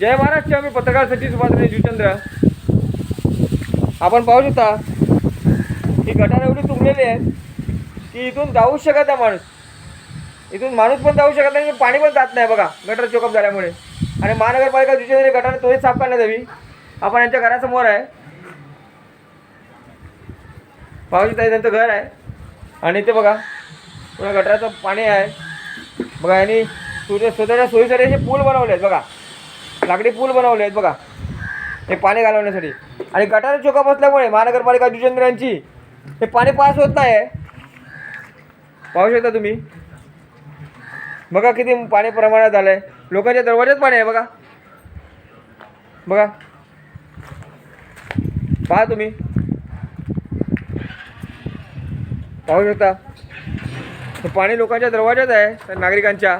जय महाराष्ट्र आम्ही पत्रकार सचिन सुभाष आपण पाहू शकता ही गटार एवढी तुंबलेली आहे की इथून जाऊच शकत नाही माणूस. इथून माणूस पण जाऊ शकत नाही पाणी पण जात नाही बघा गटर चोकअप झाल्यामुळे. आणि महानगरपालिका जुचंद्र गटार तोही साफ करण्यात हवी आपण यांच्या घरासमोर आहे. पाहू शकता त्यांचं घर आहे. आणि इथे बघा पुन्हा गटाराचं पाणी आहे. बघा यांनी सूर्य स्वतःच्या सोयीसाठी असे पूल बनवले आहेत बघा. लाकडी पूल बनवले आहेत बघा. हे पाणी घालवण्यासाठी. आणि गटार चोका बसल्यामुळे महानगरपालिका जुचंद्र यांची हे पाणी पास होत नाही आहे. पाहू शकता तुम्ही. बघा किती पाणी प्रमाणात झालं आहे लोकांच्या दरवाज्यात पाणी आहे बघा. बघा. पहा तुम्ही. पाहू शकता. पाणी लोकांच्या दरवाज्यात आहे नागरिकांच्या.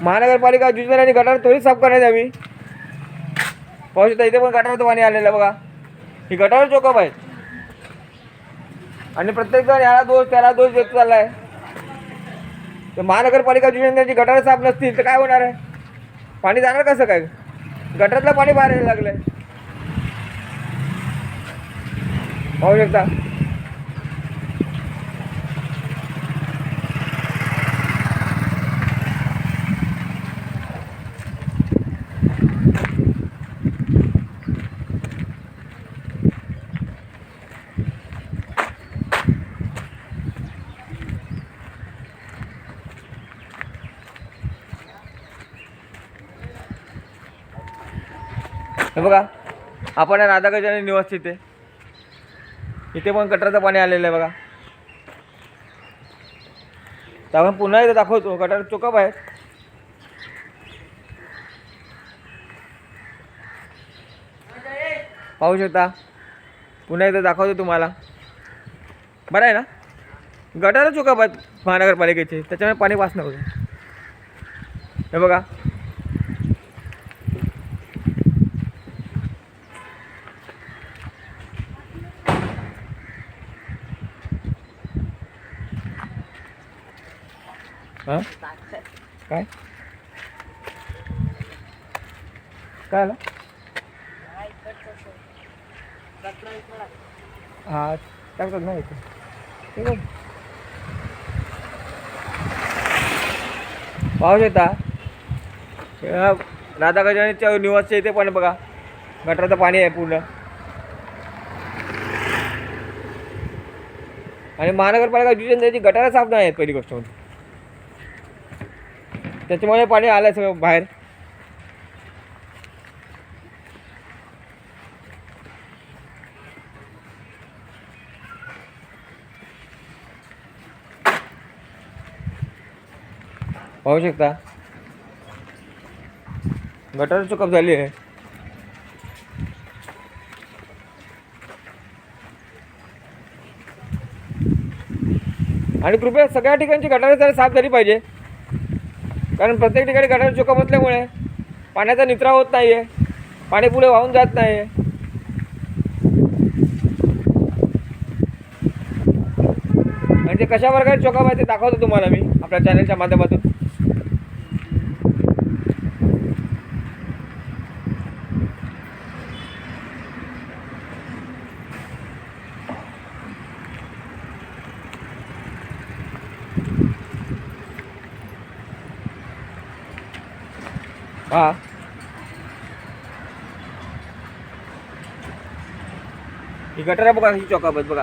महानगरपालिका जुजर आणि गटार त्वरित साफ करण्यात यावी. पाहू शकता इथे पण गटाराचं पाणी आलेलं बघा. ही गटार चोकअप आहेत. आणि प्रत्येकजण याला दोष त्याला दोष देत चालला आहे तर महानगरपालिका जुजनची गटार साफ नसतील तर काय होणार आहे? पाणी जाणार कसं काय? गटारातलं पाणी बाहेर यायला लागलं आहे पाहू शकता. हे बघा आपण आहे राधागजाने निवास इथे इथे पण गटाराचं पाणी आलेलं आहे बघा. तर आपण पुन्हा एकदा दाखवतो गटार चोकप आहे पाहू शकता पुन्हा एकदा दाखवतो तुम्हाला. बरं आहे ना? गटारच चोकप आहेत महानगरपालिकेचे त्याच्यामुळे पाणी वाचणार होतं. हे बघा हां काय काय आलं हा टाकतात ना इथे ठीक आहे पाऊस येता राधा गजानच्या निवासच्या इथे पण बघा. गटाराचं पाणी आहे पूर्ण. आणि महानगरपालिका जुजन गटारा साफ नाही आहेत पहिली गोष्ट म्हणजे. त्याच्यामुळे पाणी आलं सगळं बाहेर. पाहू शकता. गटार चुकअप झाली आहे. आणि कृपया सगळ्या ठिकाणची गटारे जरा साफ झाली पाहिजे. कारण प्रत्येक ठिकाणी गटार चुकअप असल्यामुळे पाण्याचा निचरा होत नाही आहे पाणी पुढे वाहून जात नाही आहे म्हणजे कशा प्रकारे चोका माहिती ते दाखवतो तुम्हाला मी आपल्या चॅनलच्या माध्यमातून? हां. ही गटारा बघा ही चौकाप बघा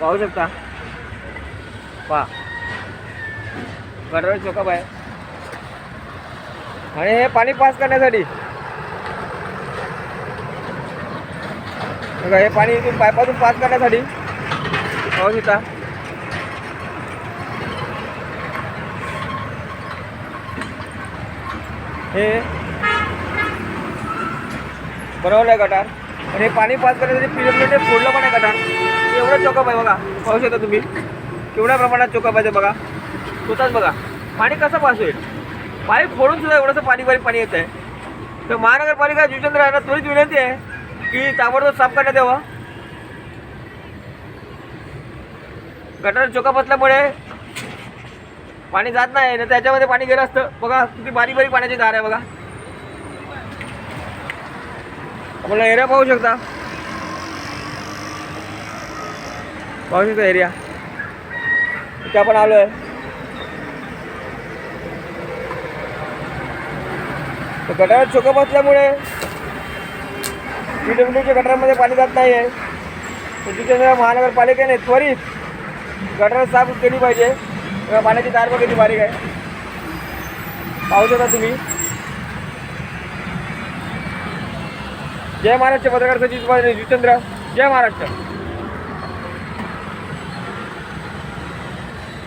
पाहू शकता? पहा. गटर चौकाब आहे आणि हे पाणी पास करण्यासाठी. बघा हे पाणी इथून पायपातून पास करण्यासाठी. पाहू शकता? हे बनवलं आहे गटार. आणि हे पाणी पास करण्यासाठी पिरियड फोडलं पण आहे गटार. एवढं चोकअप आहे बघा. पाहू शकता तुम्ही. केवढ्या प्रमाणात चोकअप आहे ते बघा. स्वतःच बघा. पाणी कसं पास होईल? पाणी फोडून सुद्धा एवढंसं पाणी बारीक पाणी येत आहे तर महानगरपालिका जुचंद्र यांना त्वरित विनंती आहे की ताबडतोब साफ करण्यात यावं. गटार चोकअप असल्यामुळे पाणी जात नाही ना त्याच्यामध्ये पाणी गेलं असतं. बघा किती बारीक बारीक पाण्याची धार आहे बघा. आपण एरिया पाहू शकता. पाहू शकता एरिया. इथे आपण आलो आहे गटारात चोकं बसल्यामुळे पी डब्ल्यूच्या गटारामध्ये पाणी जात नाही आहे महानगरपालिकेने त्वरित गटार साफ केली पाहिजे. किंवा पाण्याची तार बघ किती बारीक आहे. पाहू शकता तुम्ही. जय महाराष्ट्र पत्रकार सचिव जितेंद्र जय महाराष्ट्र.